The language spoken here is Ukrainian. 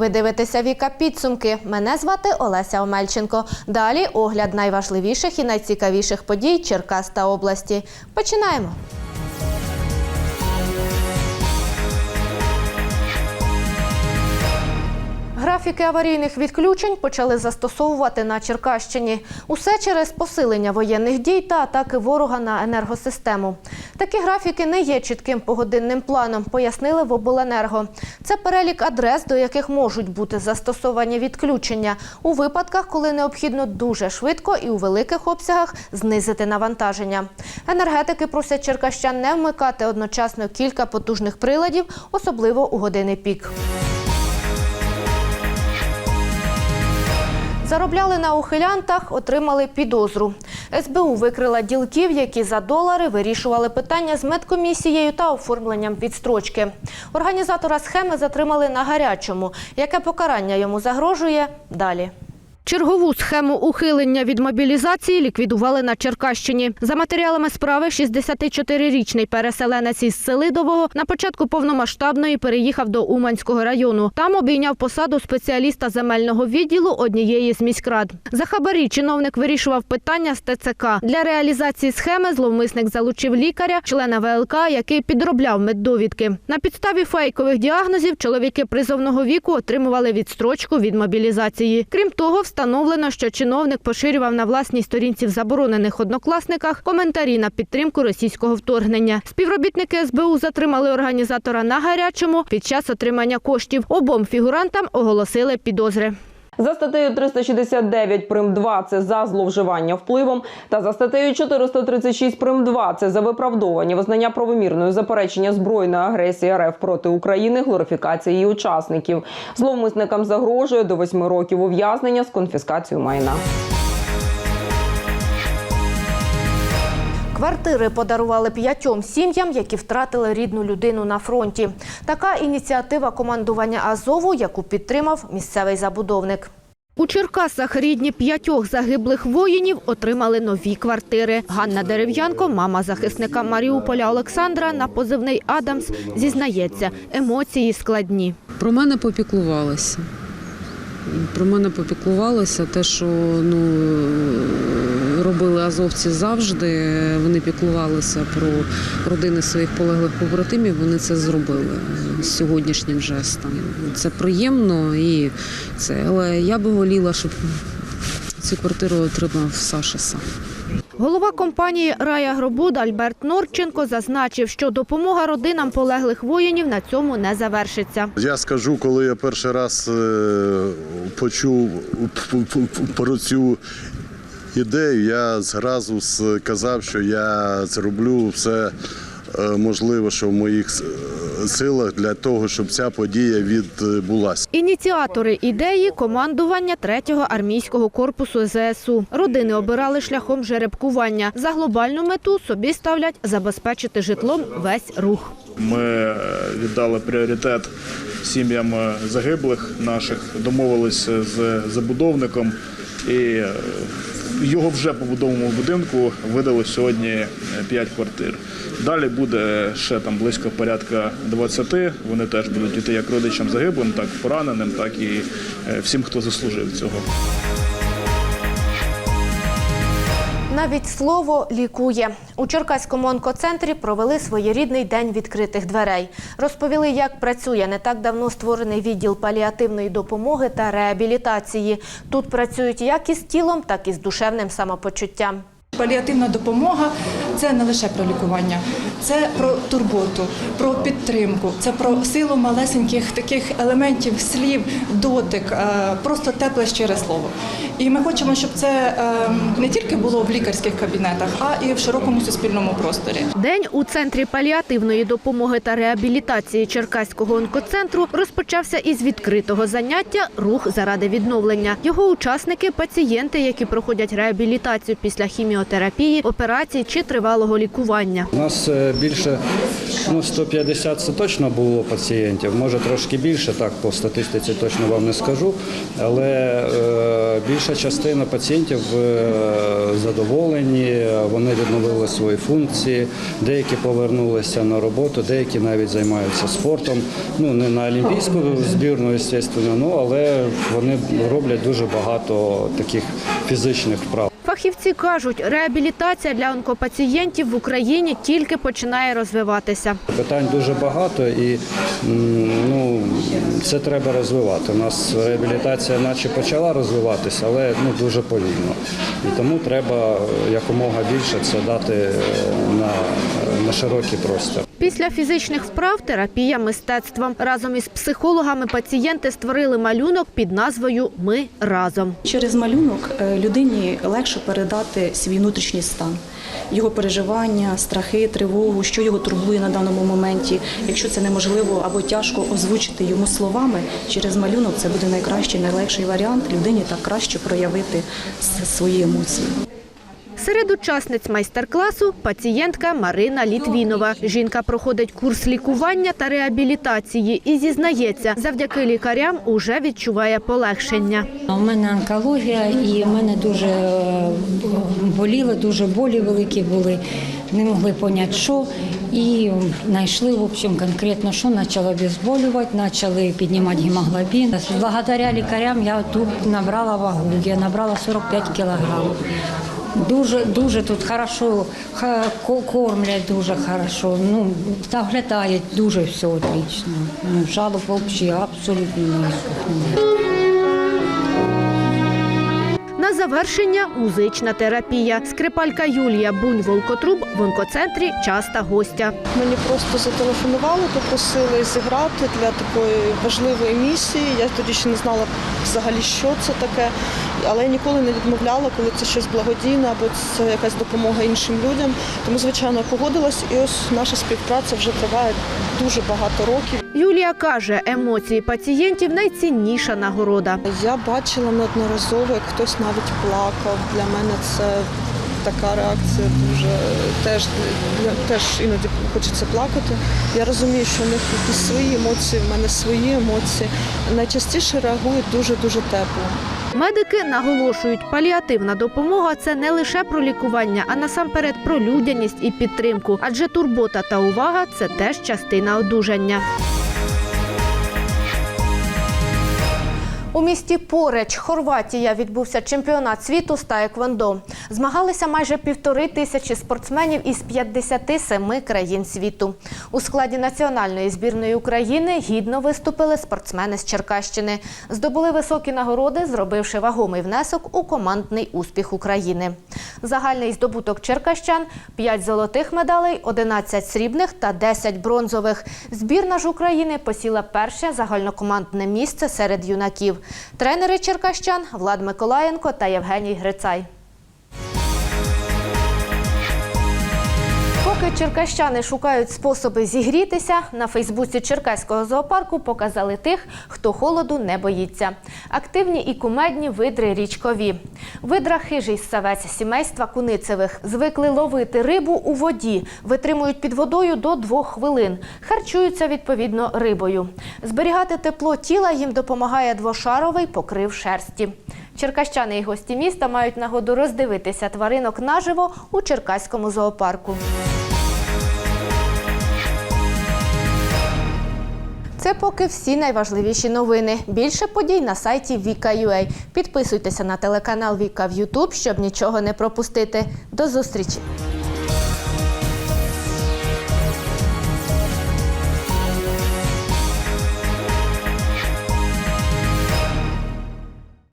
Ви дивитеся Віка підсумки. Мене звати Олеся Омельченко. Далі огляд найважливіших і найцікавіших подій Черкас та області. Починаємо. Графіки аварійних відключень почали застосовувати на Черкащині. Усе через посилення воєнних дій та атаки ворога на енергосистему. Такі графіки не є чітким погодинним планом, пояснили в обленерго. Це перелік адрес, до яких можуть бути застосовані відключення у випадках, коли необхідно дуже швидко і у великих обсягах знизити навантаження. Енергетики просять черкащан не вмикати одночасно кілька потужних приладів, особливо у години пік. Заробляли на ухилянтах, отримали підозру. СБУ викрила ділків, які за долари вирішували питання з медкомісією та оформленням відстрочки. Організатора схеми затримали на гарячому. Яке покарання йому загрожує? Далі. Чергову схему ухилення від мобілізації ліквідували на Черкащині. За матеріалами справи 64-річний переселенець із Селидового на початку повномасштабної переїхав до Уманського району. Там обійняв посаду спеціаліста земельного відділу однієї з міськрад. За хабарі чиновник вирішував питання з ТЦК. Для реалізації схеми зловмисник залучив лікаря, члена ВЛК, який підробляв меддовідки. На підставі фейкових діагнозів чоловіки призовного віку отримували відстрочку від мобілізації. Крім того, встановлено, що чиновник поширював на власній сторінці в заборонених однокласниках коментарі на підтримку російського вторгнення. Співробітники СБУ затримали організатора на гарячому під час отримання коштів. Обом фігурантам оголосили підозри. За статтею 369 прим 2 – це за зловживання впливом, та за статтею 436 прим 2 – це за виправдовування визнання правомірної заперечення збройної агресії РФ проти України, глорифікації її учасників. Зловмисникам загрожує до 8 років ув'язнення з конфіскацією майна. Квартири подарували п'ятьом сім'ям, які втратили рідну людину на фронті. Така ініціатива командування Азову, яку підтримав місцевий забудовник. У Черкасах рідні п'ятьох загиблих воїнів отримали нові квартири. Ганна Дерев'янко, мама захисника Маріуполя Олександра, на позивний Адамс, зізнається, емоції складні. Про мене попіклувалися. Про мене попіклувалися те, що ну, робили азовці завжди. Вони піклувалися про родини своїх полеглих побратимів. Вони це зробили сьогоднішнім жестом. Це приємно і це. Але я би воліла, щоб цю квартиру отримав Саша сам. Голова компанії Рая Гробуд Альберт Норченко зазначив, що допомога родинам полеглих воїнів на цьому не завершиться. Я скажу, коли я перший раз е, почув про цю ідею, я зразу сказав, що я зроблю все е, можливе, що в моїх силах для того, щоб ця подія відбулася. Ініціатори ідеї командування 3-го армійського корпусу ЗСУ. Родини обирали шляхом жеребкування. За глобальну мету собі ставлять забезпечити житлом весь рух. Ми е, віддали пріоритет сім'ям е, загиблих наших, домовилися з забудовником і е, його вже побудовому будинку видали сьогодні 5 квартир. Далі буде ще там близько порядка 20. Вони теж будуть йти як родичам загиблим, так і пораненим, так і е, всім, хто заслужив цього. Навіть слово лікує. У Черкаському онкоцентрі провели своєрідний день відкритих дверей. Розповіли, як працює не так давно створений відділ паліативної допомоги та реабілітації. Тут працюють як із тілом, так і з душевним самопочуттям. Паліативна допомога це не лише про лікування, це про турботу, про підтримку, це про силу малесеньких таких елементів, слів, дотик, е, просто тепле щире слово. І ми хочемо, щоб це е, не тільки було в лікарських кабінетах, а і в широкому суспільному просторі. День у центрі паліативної допомоги та реабілітації Черкаського онкоцентру розпочався із відкритого заняття Рух заради відновлення. Його учасники пацієнти, які проходять реабілітацію після хіміотерапії, операцій чи тривалого тривалого лікування. У нас е, більше ну, 150 це точно було пацієнтів, може трошки більше, так по статистиці точно вам не скажу. Але е, більша частина пацієнтів е, задоволені, вони відновили свої функції, деякі повернулися на роботу, деякі навіть займаються спортом. Ну не на олімпійську збірну, звісно, ну, але вони роблять дуже багато таких фізичних вправ. Фахівці кажуть, реабілітація для онкопацієнтів в Україні тільки починає розвиватися. Питань дуже багато і ну, це треба розвивати. У нас реабілітація наче почала розвиватися, але ну, дуже повільно. І тому треба якомога більше це дати е, на, на широкий простір. Після фізичних вправ терапія мистецтвом. Разом із психологами пацієнти створили малюнок під назвою Ми разом. Через малюнок е, людині легше передати свій внутрішній стан, його переживання, страхи, тривогу, що його турбує на даному моменті. Якщо це неможливо або тяжко озвучити йому словами, через малюнок це буде найкращий, найлегший варіант людині так краще проявити свої емоції. Серед учасниць майстер-класу пацієнтка Марина Літвінова. Жінка проходить курс лікування та реабілітації і зізнається, завдяки лікарям уже відчуває полегшення. У мене онкологія і в мене дуже е, боліло, дуже болі великі були. Не могли поняти, що. І знайшли, в общем, конкретно, що почало обезболювати, почали піднімати гемоглобін. Благодаря лікарям я тут набрала вагу, я набрала 45 кілограмів. Дуже дуже тут хорошо кормлять дуже хорошо. Ну доглядають дуже все отлично. Ну, жалоб взагалі абсолютно немає. Завершення музична терапія. Скрипалька Юлія Бунь-Волкотруб в онкоцентрі часта гостя. Мені просто зателефонували, попросили зіграти для такої важливої місії. Я тоді ще не знала взагалі, що це таке, але я ніколи не відмовляла, коли це щось благодійне або це якась допомога іншим людям. Тому, звичайно, погодилась, і ось наша співпраця вже триває дуже багато років. Юлія каже, емоції пацієнтів найцінніша нагорода. Я бачила неодноразово, як хтось навіть плакав. Для мене це така реакція дуже теж, теж іноді хочеться плакати. Я розумію, що у них якісь свої емоції, в мене свої емоції. Найчастіше реагують дуже-дуже тепло. Медики наголошують, паліативна допомога це не лише про лікування, а насамперед про людяність і підтримку. Адже турбота та увага це теж частина одужання. У місті Пореч, Хорватія, відбувся чемпіонат світу з таеквондо. Змагалися майже півтори тисячі спортсменів із 57 країн світу. У складі національної збірної України гідно виступили спортсмени з Черкащини. Здобули високі нагороди, зробивши вагомий внесок у командний успіх України. Загальний здобуток черкащан – 5 золотих медалей, 11 срібних та 10 бронзових. Збірна ж України посіла перше загальнокомандне місце серед юнаків. Тренери черкащан Влад Миколаєнко та Євгеній Грицай. Поки черкащани шукають способи зігрітися, на Фейсбуці Черкаського зоопарку показали тих, хто холоду не боїться. Активні і кумедні видри річкові. Видра хижий ссавець сімейства куницевих. Звикли ловити рибу у воді, витримують під водою до двох хвилин. Харчуються відповідно рибою. Зберігати тепло тіла їм допомагає двошаровий покрив шерсті. Черкащани і гості міста мають нагоду роздивитися тваринок наживо у Черкаському зоопарку. Це поки всі найважливіші новини. Більше подій на сайті Віка.ua. Підписуйтеся на телеканал Віка в Ютуб, щоб нічого не пропустити. До зустрічі!